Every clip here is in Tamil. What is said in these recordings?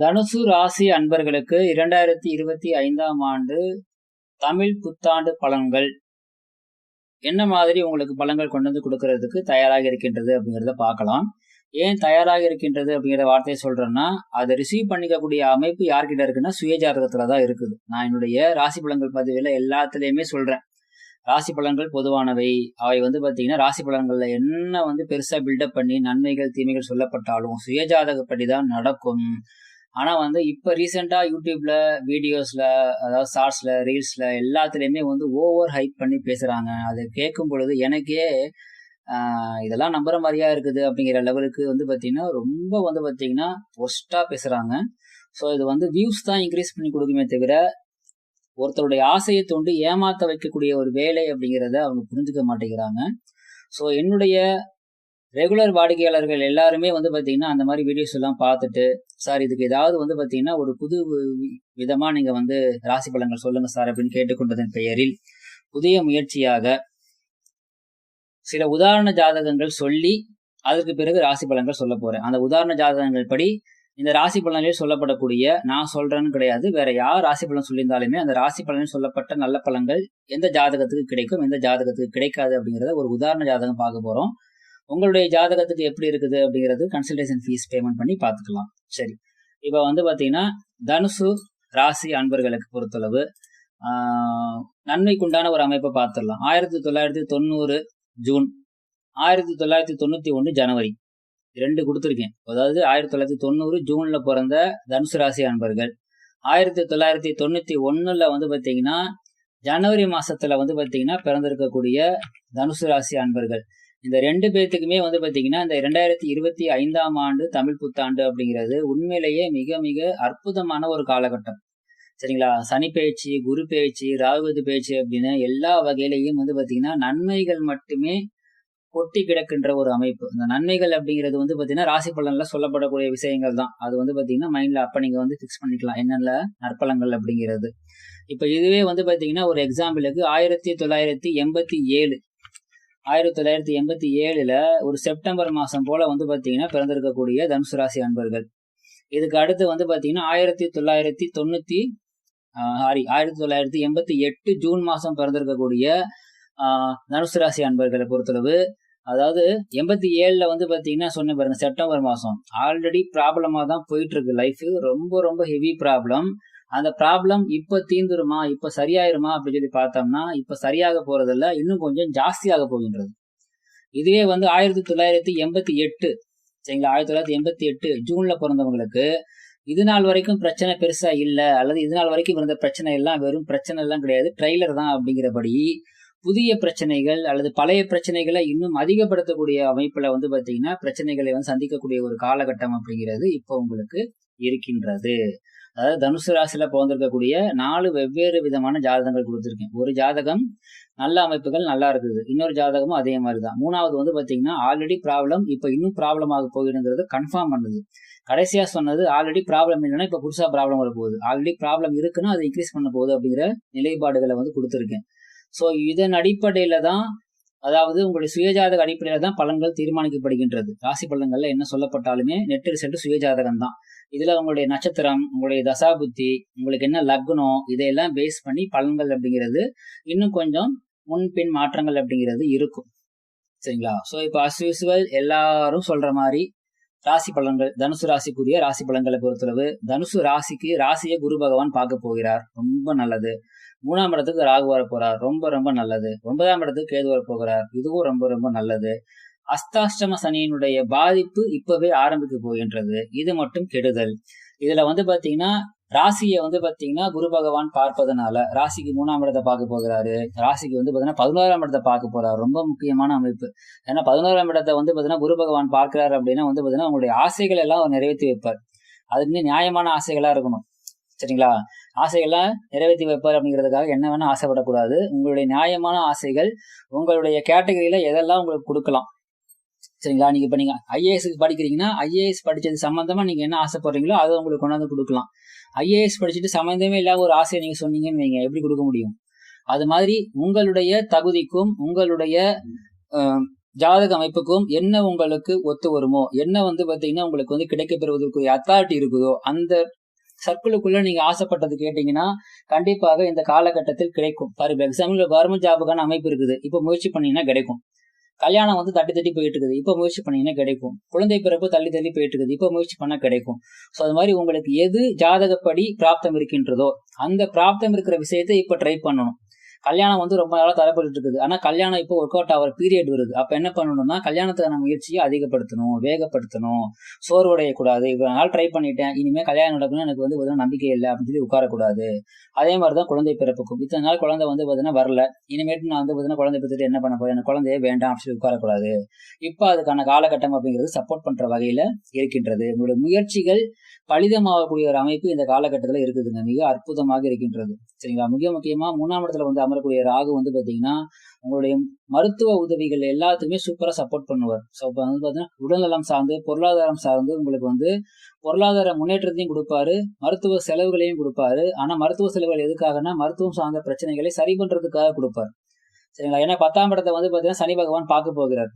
தனுசு ராசி அன்பர்களுக்கு இரண்டாயிரத்தி இருபத்தி ஐந்தாம் ஆண்டு தமிழ் புத்தாண்டு பலன்கள். என்ன மாதிரி உங்களுக்கு பலன்கள் கொண்டு வந்து கொடுக்கறதுக்கு தயாராக இருக்கின்றது அப்படிங்கிறத பார்க்கலாம். ஏன் தயாராக இருக்கின்றது அப்படிங்கிற வார்த்தையை சொல்றேன்னா அதை ரிசீவ் பண்ணிக்கக்கூடிய அமைப்பு யார்கிட்ட இருக்குன்னா சுயஜாதகத்துல தான் இருக்குது. நான் என்னுடைய ராசி பலன்கள் பதிவில் எல்லாத்துலேயுமே சொல்றேன். ராசி பலன்கள் பொதுவானவை. அவை வந்து பார்த்தீங்கன்னா ராசி பலன்கள்ல என்ன வந்து பெருசாக பில்டப் பண்ணி நன்மைகள் தீமைகள் சொல்லப்பட்டாலும் சுயஜாதகப்படி தான் நடக்கும். ஆனா வந்து இப்ப ரீசெண்டா யூடியூப்ல வீடியோஸ்ல அதாவது ஷார்ட்ஸ்ல ரீல்ஸ்ல எல்லாத்துலயுமே வந்து ஓவர் ஹைப் பண்ணி பேசுறாங்க. அதை கேட்கும் பொழுது எனக்கே இதெல்லாம் நம்புற மாதிரியா இருக்குது அப்படிங்கிற லெவலுக்கு வந்து பாத்தீங்கன்னா ரொம்ப வந்து பாத்தீங்கன்னா ஒஸ்டா பேசுறாங்க. ஸோ இது வந்து வியூஸ் தான் இன்க்ரீஸ் பண்ணி கொடுக்குமே தவிர ஒருத்தருடைய ஆசையை தோண்டி ஏமாத்த வைக்கக்கூடிய ஒரு வேலை அப்படிங்கிறத அவங்க புரிஞ்சுக்க மாட்டேங்கிறாங்க. ஸோ என்னுடைய ரெகுலர் வாடிக்கையாளர்கள் எல்லாருமே வந்து பார்த்தீங்கன்னா அந்த மாதிரி வீடியோஸ் எல்லாம் பார்த்துட்டு சார் இதுக்கு ஏதாவது வந்து பார்த்தீங்கன்னா ஒரு புது வி- நீங்கள் வந்து ராசி பலன்கள் சொல்லுங்க சார் அப்படின்னு கேட்டுக்கொண்டதன் பெயரில் புதிய முயற்சியாக சில உதாரண ஜாதகங்கள் சொல்லி அதற்கு பிறகு ராசி பலன்கள் சொல்ல போகிறேன் அந்த உதாரண ஜாதகங்கள் படி இந்த ராசி பலன்களில் சொல்லப்படக்கூடிய நான் சொல்றேன்னு கிடையாது வேற யார் ராசி பலன் சொல்லியிருந்தாலுமே அந்த ராசி பலனில் சொல்லப்பட்ட நல்ல பலன்கள் எந்த ஜாதகத்துக்கு கிடைக்கும் எந்த ஜாதகத்துக்கு கிடைக்காது அப்படிங்கிறத ஒரு உதாரண ஜாதகம் பார்க்க போகிறோம் உங்களுடைய ஜாதகத்துக்கு எப்படி இருக்குது அப்படிங்கிறது கன்சல்டேஷன் ஃபீஸ் பேமெண்ட் பண்ணி பார்த்துக்கலாம். சரி. இப்போ வந்து பார்த்தீங்கன்னா தனுசு ராசி அன்பர்களுக்கு பொறுத்தளவு நன்மைக்குண்டான ஒரு அமைப்பை பார்த்துடலாம். ஆயிரத்தி தொள்ளாயிரத்தி தொண்ணூறு ஜூன் ஆயிரத்தி தொள்ளாயிரத்தி தொண்ணூற்றி ஒன்று ஜனவரி. ரெண்டு கொடுத்துருக்கேன். அதாவது ஆயிரத்தி தொள்ளாயிரத்தி தொண்ணூறு ஜூனில் பிறந்த தனுசு ராசி அன்பர்கள். ஆயிரத்தி தொள்ளாயிரத்தி தொண்ணூற்றி ஒன்றில் வந்து பார்த்தீங்கன்னா ஜனவரி மாதத்தில் வந்து பார்த்தீங்கன்னா பிறந்திருக்கக்கூடிய தனுசு ராசி அன்பர்கள். இந்த ரெண்டு பேர்த்துக்குமே வந்து பார்த்தீங்கன்னா இந்த ரெண்டாயிரத்தி இருபத்தி ஐந்தாம் ஆண்டு தமிழ் புத்தாண்டு அப்படிங்கிறது உண்மையிலேயே மிக மிக அற்புதமான ஒரு காலகட்டம். சரிங்களா? சனி பயிற்சி குரு பயிற்சி ராகுவது பயிற்சி அப்படின்னு எல்லா வகையிலையும் வந்து பார்த்தீங்கன்னா நன்மைகள் மட்டுமே கொட்டி கிடக்கின்ற ஒரு அமைப்பு. இந்த நன்மைகள் அப்படிங்கிறது வந்து பார்த்தீங்கன்னா ராசி பலன்ல சொல்லப்படக்கூடிய விஷயங்கள் தான். அது வந்து பார்த்தீங்கன்னா மைண்ட்ல அப்போ நீங்க வந்து ஃபிக்ஸ் பண்ணிக்கலாம். என்னென்ன நற்பலங்கள் அப்படிங்கிறது. இப்போ இதுவே வந்து பார்த்தீங்கன்னா ஒரு எக்ஸாம்பிளுக்கு ஆயிரத்தி தொள்ளாயிரத்தி எண்பத்தி ஏழு ஆயிரத்தி தொள்ளாயிரத்தி எண்பத்தி ஏழுல ஒரு செப்டம்பர் மாசம் போல வந்து பாத்தீங்கன்னா பிறந்திருக்கக்கூடிய தனுசு ராசி அன்பர்கள். இதுக்கு அடுத்து வந்து பாத்தீங்கன்னா ஆயிரத்தி தொள்ளாயிரத்தி தொண்ணூத்தி சாரி ஆயிரத்தி தொள்ளாயிரத்தி எண்பத்தி எட்டு ஜூன் மாசம் பிறந்திருக்கக்கூடிய தனுசு ராசி அன்பர்களை பொறுத்தளவு அதாவது எண்பத்தி ஏழுல வந்து பாத்தீங்கன்னா சொன்ன பாருங்க செப்டம்பர் மாசம். ஆல்ரெடி ப்ராப்ளமா தான் போயிட்டு இருக்கு. லைஃப் ரொம்ப ரொம்ப ஹெவி ப்ராப்ளம் அந்த ப்ராப்ளம் இப்ப தீந்துருமா இப்ப சரியாயிருமா அப்படின்னு சொல்லி பார்த்தோம்னா இப்ப சரியாக போறதில்ல இன்னும் கொஞ்சம் ஜாஸ்தியாக போகின்றது. இதுவே வந்து ஆயிரத்தி தொள்ளாயிரத்தி எண்பத்தி எட்டு சரிங்களா? ஆயிரத்தி தொள்ளாயிரத்தி எண்பத்தி எட்டு ஜூன்ல பிறந்தவங்களுக்கு இது நாள் வரைக்கும் பிரச்சனை பெருசா இல்லை அல்லது இது நாள் வரைக்கும் இருந்த பிரச்சனை எல்லாம் வெறும் பிரச்சனை எல்லாம் கிடையாது ட்ரைலர் தான் அப்படிங்கிறபடி புதிய பிரச்சனைகள் அல்லது பழைய பிரச்சனைகளை இன்னும் அதிகப்படுத்தக்கூடிய அமைப்புல வந்து பாத்தீங்கன்னா பிரச்சனைகளை வந்து சந்திக்கக்கூடிய ஒரு காலகட்டம் அப்படிங்கிறது இப்போ உங்களுக்கு இருக்கின்றது. அதாவது தனுசு ராசியில பிறந்திருக்கக்கூடிய நாலு வெவ்வேறு விதமான ஜாதகங்கள் கொடுத்துருக்கேன். ஒரு ஜாதகம் நல்ல அமைப்புகள் நல்லா இருக்குது இன்னொரு ஜாதகமும் அதே மாதிரி தான் மூணாவது வந்து பார்த்தீங்கன்னா ஆல்ரெடி ப்ராப்ளம் இப்போ இன்னும் ப்ராப்ளம் ஆக போகுதுங்கிறது கன்ஃபார்ம் பண்ணுது. கடைசியாக சொன்னது ஆல்ரெடி ப்ராப்ளம் இல்லைன்னா இப்போ புதுசாக ப்ராப்ளம் வர போகுது. ஆல்ரெடி ப்ராப்ளம் இருக்குன்னா அதை இன்க்ரீஸ் பண்ண போகுது அப்படிங்கிற நிலைப்பாடுகளை வந்து கொடுத்துருக்கேன். ஸோ இதன் அடிப்படையில் தான் அதாவது உங்களுடைய சுயஜாதக அடிப்படையில தான் பலன்கள் தீர்மானிக்கப்படுகின்றது. ராசி பலன்கள்ல என்ன சொல்லப்பட்டாலுமே நெட் ரிசல்ட் சுயஜாதகம் தான் இதுல உங்களுடைய நட்சத்திரம் உங்களுடைய தசாபுத்தி உங்களுக்கு என்ன லக்னம் இதையெல்லாம் பேஸ் பண்ணி பலன்கள் அப்படிங்கிறது இன்னும் கொஞ்சம் முன்பின் மாற்றங்கள் அப்படிங்கிறது இருக்கும். சரிங்களா? ஸோ இப்போ அஸ் யூஸ்வல் எல்லாரும் சொல்ற மாதிரி ராசி பலன்கள் தனுசு ராசிக்குரிய ராசி பலன்களை பொறுத்தளவு தனுசு ராசிக்கு ராசியை குரு பகவான் பார்க்க போகிறார். ரொம்ப நல்லது. மூணாம் இடத்துக்கு ராகு வர போறார். ரொம்ப ரொம்ப நல்லது. ஒன்பதாம் இடத்துக்கு கேது வர போகிறார். இதுவும் ரொம்ப ரொம்ப நல்லது. அஸ்தாஷ்டம சனியினுடைய பாதிப்பு இப்பவே ஆரம்பிக்க போகின்றது. இது மட்டும் கெடுதல். இதுல வந்து பாத்தீங்கன்னா ராசியை வந்து பாத்தீங்கன்னா குரு பகவான் பார்ப்பதனால ராசிக்கு மூணாம் இடத்தை பார்க்க போகிறாரு. ராசிக்கு வந்து பாத்தீங்கன்னா பதினோராம் இடத்தை பார்க்க போறாரு. ரொம்ப முக்கியமான அமைப்பு. ஏன்னா பதினோராம் இடத்தை வந்து பாத்தீங்கன்னா குரு பகவான் பார்க்கிறாரு அப்படின்னா வந்து பாத்தீங்கன்னா உங்களுடைய ஆசைகள் எல்லாம் அவர் நிறைவேற்றி வைப்பார். அது வந்து நியாயமான ஆசைகளா இருக்கணும். சரிங்களா? ஆசைகள்லாம் நிறைவேற்றி வைப்பார் அப்படிங்கிறதுக்காக என்ன வேணா ஆசைப்படக்கூடாது. உங்களுடைய நியாயமான ஆசைகள் உங்களுடைய கேட்டகரியில எதெல்லாம் உங்களுக்கு கொடுக்கலாம். சரிங்களா? நீங்க இப்ப நீங்க ஐஏஎஸ்க்கு படிக்கிறீங்கன்னா ஐஏஎஸ் படிச்சது சம்பந்தமா நீங்க என்ன ஆசைப்படுறீங்களோ அதை உங்களுக்கு கொண்டாந்து கொடுக்கலாம். ஐஏஎஸ் படிச்சுட்டு சம்பந்தமே இல்லாத ஒரு ஆசையை நீங்க சொன்னீங்கன்னு வைங்க. எப்படி கொடுக்க முடியும்? அது மாதிரி உங்களுடைய தகுதிக்கும் உங்களுடைய ஜாதக அமைப்புக்கும் என்ன உங்களுக்கு ஒத்து வருமோ என்ன வந்து பாத்தீங்கன்னா உங்களுக்கு வந்து கிடைக்க அத்தாரிட்டி இருக்குதோ அந்த சர்க்கிளுக்குள்ள நீங்க ஆசைப்பட்டது கேட்டீங்கன்னா கண்டிப்பாக இந்த காலகட்டத்தில் கிடைக்கும். ஃபார் எக்ஸாம்பிள் கவர்மெண்ட் ஜாபுக்கான அமைப்பு இருக்குது. இப்போ முயற்சி பண்ணீங்கன்னா கிடைக்கும். கல்யாணம் வந்து தட்டி தட்டி போயிட்டு இருக்குது இப்போ முயற்சி பண்ணீங்கன்னா கிடைக்கும். குழந்தை பிறப்பு தள்ளி தள்ளி போயிட்டு இருக்குது இப்போ முயற்சி பண்ணா கிடைக்கும். ஸோ அது மாதிரி உங்களுக்கு எது ஜாதகப்படி பிராப்தம் இருக்கின்றதோ அந்த பிராப்தம் இருக்கிற விஷயத்தை இப்போ ட்ரை பண்ணணும். கல்யாணம் வந்து ரொம்ப நாளாக தரப்பட்டு இருக்குது ஆனால் கல்யாணம் இப்போ ஒர்க் அவுட் ஆகிற பீரியட் வருது. அப்போ என்ன பண்ணணும்னா கல்யாணத்துக்கான முயற்சியை அதிகப்படுத்தணும் வேகப்படுத்தணும். சோர்வடையக்கூடாது. இவ்வளோ நாள் ட்ரை பண்ணிட்டேன் இனிமேல் கல்யாணம் நடக்கணும் எனக்கு வந்து பார்த்தீங்கன்னா நம்பிக்கை இல்லை அப்படின்னு சொல்லி உட்காரக்கூடாது. அதே மாதிரி தான் குழந்தை பிறப்புக்கும். இத்தனை நாள் குழந்தை வந்து பார்த்தீங்கன்னா வரல. இனிமேட்டு நான் வந்து பார்த்தீங்கன்னா குழந்தை பற்றிட்டு என்ன பண்ண போகிறேன் எனக்கு குழந்தையே வேண்டாம் அப்படின்னு சொல்லி உட்காரக்கூடாது. இப்போ அதுக்கான காலகட்டம் அப்படிங்கிறது சப்போர்ட் பண்ற வகையில இருக்கின்றது. உங்களுடைய முயற்சிகள் பலிதமாகக்கூடிய ஒரு அமைப்பு இந்த காலகட்டத்தில் இருக்குதுங்க. மிக அற்புதமாக இருக்கின்றது. சரிங்களா? மிக முக்கியமா மூணாம் இடத்துல வந்து அமரக்கூடிய ராகு வந்து பாத்தீங்கன்னா உங்களுடைய மருத்துவ உதவிகள் எல்லாத்துக்குமே சூப்பரா சப்போர்ட் பண்ணுவார். ஸோ இப்போ வந்து பார்த்தீங்கன்னா உடல்நலம் சார்ந்து பொருளாதாரம் சார்ந்து உங்களுக்கு வந்து பொருளாதார முன்னேற்றத்தையும் கொடுப்பாரு மருத்துவ செலவுகளையும் கொடுப்பாரு. ஆனா மருத்துவ செலவுகள் எதுக்காகனா மருத்துவம் சார்ந்த பிரச்சனைகளை சரி பண்றதுக்காக கொடுப்பார். சரிங்களா? ஏன்னா பத்தாம் இடத்தை வந்து பாத்தீங்கன்னா சனி பகவான் பார்க்க போகிறார்.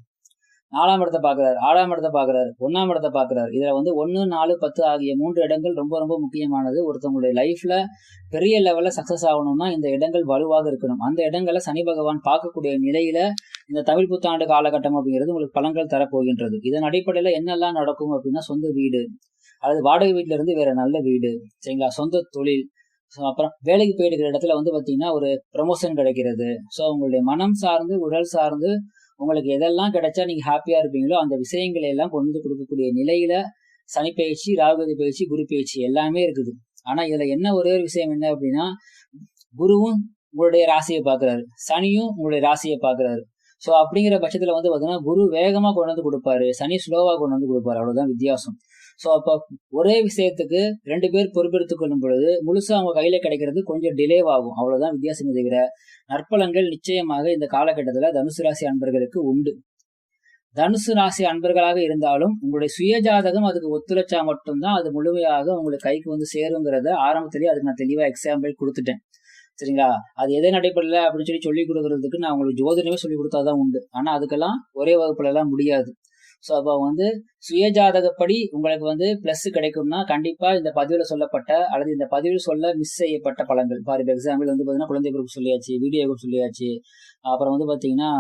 நாலாம் இடத்தை பார்க்குறாரு ஆறாம் இடத்தை பார்க்குறாரு ஒன்றாம் இடத்தை பார்க்குறாரு. இதுல வந்து ஒன்னு நாலு பத்து ஆகிய மூன்று இடங்கள் ரொம்ப ரொம்ப முக்கியமானது. ஒருத்தவங்களுடைய லைஃப்ல பெரிய லெவலில் சக்ஸஸ் ஆகணும்னா இந்த இடங்கள் வலுவாக இருக்கணும். அந்த இடங்களை சனி பகவான் பார்க்கக்கூடிய நிலையில இந்த தமிழ் புத்தாண்டு காலகட்டம் அப்படிங்கிறது உங்களுக்கு பலன்கள் தரப்போகின்றது. இதன் அடிப்படையில என்னெல்லாம் நடக்கும் அப்படின்னா சொந்த வீடு அல்லது வாடகை வீட்டுல இருந்து வேற நல்ல வீடு சரிங்களா? சொந்த தொழில் ஸோ அப்புறம் வேலைக்கு போயிட்டு இருக்கிற இடத்துல வந்து பார்த்தீங்கன்னா ஒரு ப்ரமோஷன் கிடைக்கிறது. ஸோ உங்களுடைய மனம் சார்ந்து உடல் சார்ந்து உங்களுக்கு எதெல்லாம் கிடைச்சா நீங்க ஹாப்பியா இருப்பீங்களோ அந்த விஷயங்களை எல்லாம் கொண்டு கொடுக்கக்கூடிய நிலையில சனி பயிற்சி ராகுதி பயிற்சி குரு பயிற்சி எல்லாமே இருக்குது. ஆனா இதுல என்ன ஒரே ஒரு விஷயம் என்ன அப்படின்னா குருவும் உங்களுடைய ராசியை பாக்குறாரு சனியும் உங்களுடைய ராசியை பாக்குறாரு ஸோ அப்படிங்கிற பட்சத்துல வந்து பார்த்தீங்கன்னா குரு வேகமா கொண்டு வந்து கொடுப்பாரு. சனி ஸ்லோவா கொண்டு வந்து கொடுப்பாரு. அவ்வளவுதான் வித்தியாசம். ஸோ அப்போ ஒரே விஷயத்துக்கு ரெண்டு பேர் பொறுப்பெடுத்துக் கொள்ளும் பொழுது முழுசா அவங்க கையில கிடைக்கிறது கொஞ்சம் டிலே ஆகும் அவ்வளவுதான் வித்தியாசம் தவிர நற்பலங்கள் நிச்சயமாக இந்த காலகட்டத்துல தனுசு ராசி அன்பர்களுக்கு உண்டு. தனுசு ராசி அன்பர்களாக இருந்தாலும் உங்களுடைய சுயஜாதகம் அதுக்கு ஒத்துழைச்சா மட்டும்தான் அது முழுமையாக உங்களுக்கு கைக்கு வந்து சேருங்கிறத ஆரம்பத்திலேயே அதுக்கு நான் தெளிவா எக்ஸாம்பிள் கொடுத்துட்டேன். சரிங்களா? அது எதை நடைபெறல அப்படின்னு சொல்லி சொல்லி கொடுக்கறதுக்கு நான் உங்களுக்கு ஜோதிடமே சொல்லி கொடுத்தாதான் உண்டு. ஆனால் அதுக்கெல்லாம் ஒரே வகுப்புல எல்லாம் முடியாது. ஸோ அப்போ வந்து சுயஜாதகப்படி உங்களுக்கு வந்து ப்ளஸ் கிடைக்கும்னா கண்டிப்பா இந்த பதிவில் சொல்லப்பட்ட அல்லது இந்த பதிவில் சொல்ல மிஸ் செய்யப்பட்ட பழங்கள் ஃபார் எக்ஸாம்பிள் வந்து பார்த்தீங்கன்னா குழந்தை குரூப் சொல்லியாச்சு வீடியோ குரூப் சொல்லியாச்சு. அப்புறம் வந்து பார்த்தீங்கன்னா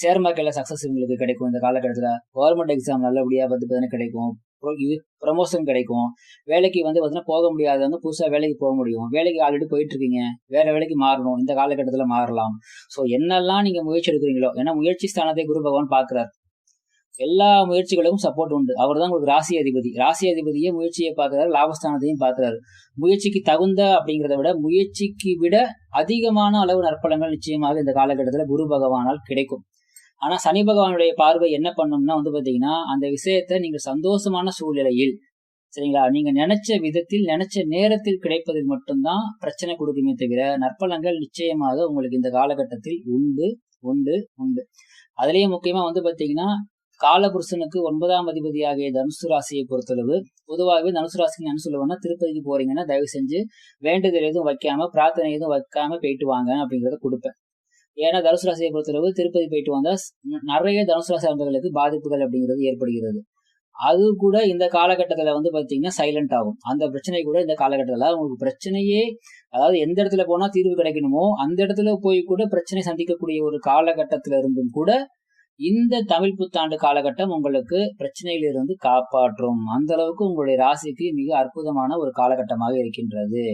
ஷேர் மார்க்கெட்டில் சக்ஸஸ் உங்களுக்கு கிடைக்கும் இந்த காலகட்டத்தில். கவர்மெண்ட் எக்ஸாம் நல்லபடியாக வந்து பார்த்தீங்கன்னா கிடைக்கும். இது ப்ரமோஷன் கிடைக்கும். வேலைக்கு வந்து பார்த்தீங்கன்னா போக முடியாதவங்க புதுசாக வேலைக்கு போக முடியும். வேலைக்கு ஆல்ரெடி போயிட்டு இருக்கீங்க வேற வேலைக்கு மாறணும். இந்த காலகட்டத்தில் மாறலாம். ஸோ என்னெல்லாம் நீங்கள் முயற்சி எடுக்கிறீங்களோ ஏன்னா முயற்சி ஸ்தானத்தை குரு பகவான் பார்க்குறாரு. எல்லா முயற்சிகளுக்கும் சப்போர்ட் உண்டு. அவர் தான் உங்களுக்கு ராசி அதிபதி. ராசி அதிபதியே முயற்சியை பார்க்கிறாரு லாபஸ்தானத்தையும் பார்க்குறாரு. முயற்சிக்கு தகுந்த அப்படிங்கிறத விட முயற்சிக்கு விட அதிகமான அளவு நற்பலங்கள் நிச்சயமாக இந்த காலகட்டத்தில் குரு பகவானால் கிடைக்கும். ஆனா சனி பகவானுடைய பார்வை என்ன பண்ணும்னா வந்து பாத்தீங்கன்னா அந்த விஷயத்தை நீங்க சந்தோஷமான சூழ்நிலையில் சரிங்களா? நீங்க நினைச்ச விதத்தில் நினைச்ச நேரத்தில் கிடைப்பதில் மட்டும்தான் பிரச்சனை கொடுக்குமே தவிர நற்பலங்கள் நிச்சயமாக உங்களுக்கு இந்த காலகட்டத்தில் உண்டு உண்டு உண்டு. அதுலயும் முக்கியமா வந்து பாத்தீங்கன்னா காலபுருஷனுக்கு ஒன்பதாம் அதிபதியாகிய தனுசு ராசியை பொறுத்தளவு பொதுவாகவே தனுசு ராசிக்கு என்ன சொல்லுவேன்னா திருப்பதிக்கு போறீங்கன்னா தயவு செஞ்சு வேண்டுதல் எதுவும் வைக்காம பிரார்த்தனை எதுவும் வைக்காம போயிட்டு வாங்க அப்படிங்கிறத கொடுப்பேன். ஏன்னா தனுசு ராசியை பொறுத்தளவு திருப்பதி போயிட்டு வந்தா நிறைய தனுசு ராசி அன்பர்களுக்கு பாதிப்புகள் அப்படிங்கிறது ஏற்படுகிறது. அது கூட இந்த காலகட்டத்துல வந்து பாத்தீங்கன்னா சைலண்ட் ஆகும். அந்த பிரச்சனை கூட இந்த காலகட்டத்துல உங்களுக்கு பிரச்சனையே அதாவது எந்த இடத்துல போனா தீர்வு கிடைக்கணுமோ அந்த இடத்துல போய் கூட பிரச்சனை சந்திக்கக்கூடிய ஒரு காலகட்டத்துல இருந்தும் கூட இந்த தமிழ் புத்தாண்டு காலகட்டம் உங்களுக்கு பிரச்சனையிலிருந்து காப்பாற்றும். அந்த அளவுக்கு உங்களுடைய ராசிக்கு மிக அற்புதமான ஒரு காலகட்டமாக இருக்கின்றது.